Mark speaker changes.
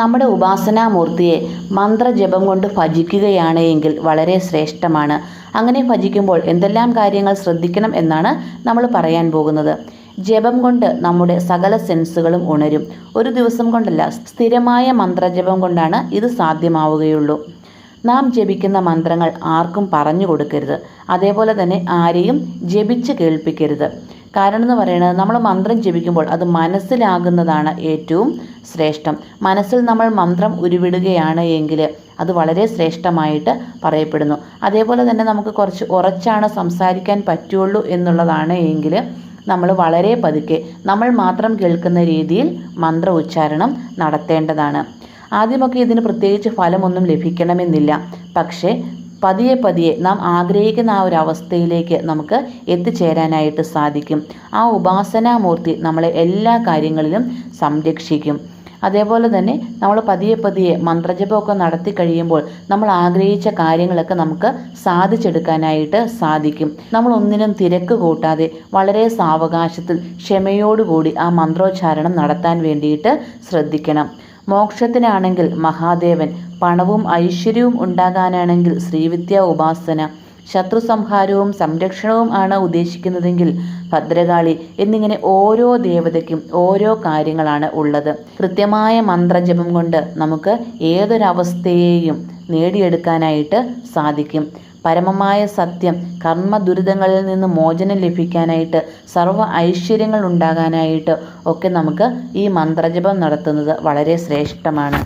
Speaker 1: നമ്മുടെ ഉപാസനാമൂർത്തിയെ മന്ത്രജപം കൊണ്ട് ഭജിക്കുകയാണ് എങ്കിൽ വളരെ ശ്രേഷ്ഠമാണ്. അങ്ങനെ ഭജിക്കുമ്പോൾ എന്തെല്ലാം കാര്യങ്ങൾ ശ്രദ്ധിക്കണം എന്നാണ് നമ്മൾ പറയാൻ പോകുന്നത്. ജപം കൊണ്ട് നമ്മുടെ സകല സെൻസുകളും ഉണരും. ഒരു ദിവസം കൊണ്ടല്ല സ്ഥിരമായ മന്ത്രജപം കൊണ്ടാണ് ഇത് സാധ്യമാവുകയുള്ളൂ. നാം ജപിക്കുന്ന മന്ത്രങ്ങൾ ആർക്കും പറഞ്ഞു കൊടുക്കരുത്. അതേപോലെ തന്നെ ആരെയും ജപിച്ച് കേൾപ്പിക്കരുത്. കാരണം എന്ന് പറയുന്നത് നമ്മൾ മന്ത്രം ജപിക്കുമ്പോൾ അത് മനസ്സിലാകുന്നതാണ് ഏറ്റവും ശ്രേഷ്ഠം. മനസ്സിൽ നമ്മൾ മന്ത്രം ഉരുവിടുകയാണ് എങ്കിൽ അത് വളരെ ശ്രേഷ്ഠമായിട്ട് പറയപ്പെടുന്നു. അതേപോലെ തന്നെ നമുക്ക് കുറച്ച് ഉറച്ചാണ് സംസാരിക്കാൻ പറ്റുള്ളൂ എന്നുള്ളതാണ് എങ്കിൽ നമ്മൾ വളരെ പതുക്കെ നമ്മൾ മാത്രം കേൾക്കുന്ന രീതിയിൽ മന്ത്ര ഉച്ചാരണം നടത്തേണ്ടതാണ്. ആദ്യമൊക്കെ ഇതിന് പ്രത്യേകിച്ച് ഫലമൊന്നും ലഭിക്കണമെന്നില്ല. പക്ഷേ പതിയെ പതിയെ നാം ആഗ്രഹിക്കുന്ന ആ ഒരു അവസ്ഥയിലേക്ക് നമുക്ക് എത്തിച്ചേരാനായിട്ട് സാധിക്കും. ആ ഉപാസനാമൂർത്തി നമ്മളെ എല്ലാ കാര്യങ്ങളിലും സംരക്ഷിക്കും. അതേപോലെ തന്നെ നമ്മൾ പതിയെ പതിയെ മന്ത്രജപമൊക്കെ നടത്തി കഴിയുമ്പോൾ നമ്മൾ ആഗ്രഹിച്ച കാര്യങ്ങളൊക്കെ നമുക്ക് സാധിച്ചെടുക്കാനായിട്ട് സാധിക്കും. നമ്മൾ ഒന്നിനും തിരക്ക് കൂട്ടാതെ വളരെ സാവകാശത്തിൽ ക്ഷമയോടുകൂടി ആ മന്ത്രോച്ചാരണം നടത്താൻ വേണ്ടിയിട്ട് ശ്രദ്ധിക്കണം. മോക്ഷത്തിനാണെങ്കിൽ മഹാദേവൻ പണവും ഐശ്വര്യവും ഉണ്ടാകാനാണെങ്കിൽ ശ്രീവിദ്യ ഉപാസന ശത്രു സംഹാരവും സംരക്ഷണവും ആണ് ഉദ്ദേശിക്കുന്നതെങ്കിൽ ഭദ്രകാളി എന്നിങ്ങനെ ഓരോ ദേവതയ്ക്കും ഓരോ കാര്യങ്ങളാണ് ഉള്ളത്. കൃത്യമായ മന്ത്രജപം കൊണ്ട് നമുക്ക് ഏതൊരവസ്ഥയെയും നേടിയെടുക്കാനായിട്ട് സാധിക്കും. പരമമായ സത്യം കർമ്മ ദുരിതങ്ങളിൽ നിന്ന് മോചനം ലഭിക്കാനായിട്ട് സർവ ഐശ്വര്യങ്ങൾ ഉണ്ടാകാനായിട്ട് ഒക്കെ നമുക്ക് ഈ മന്ത്രജപം നടത്തുന്നത് വളരെ ശ്രേഷ്ഠമാണ്.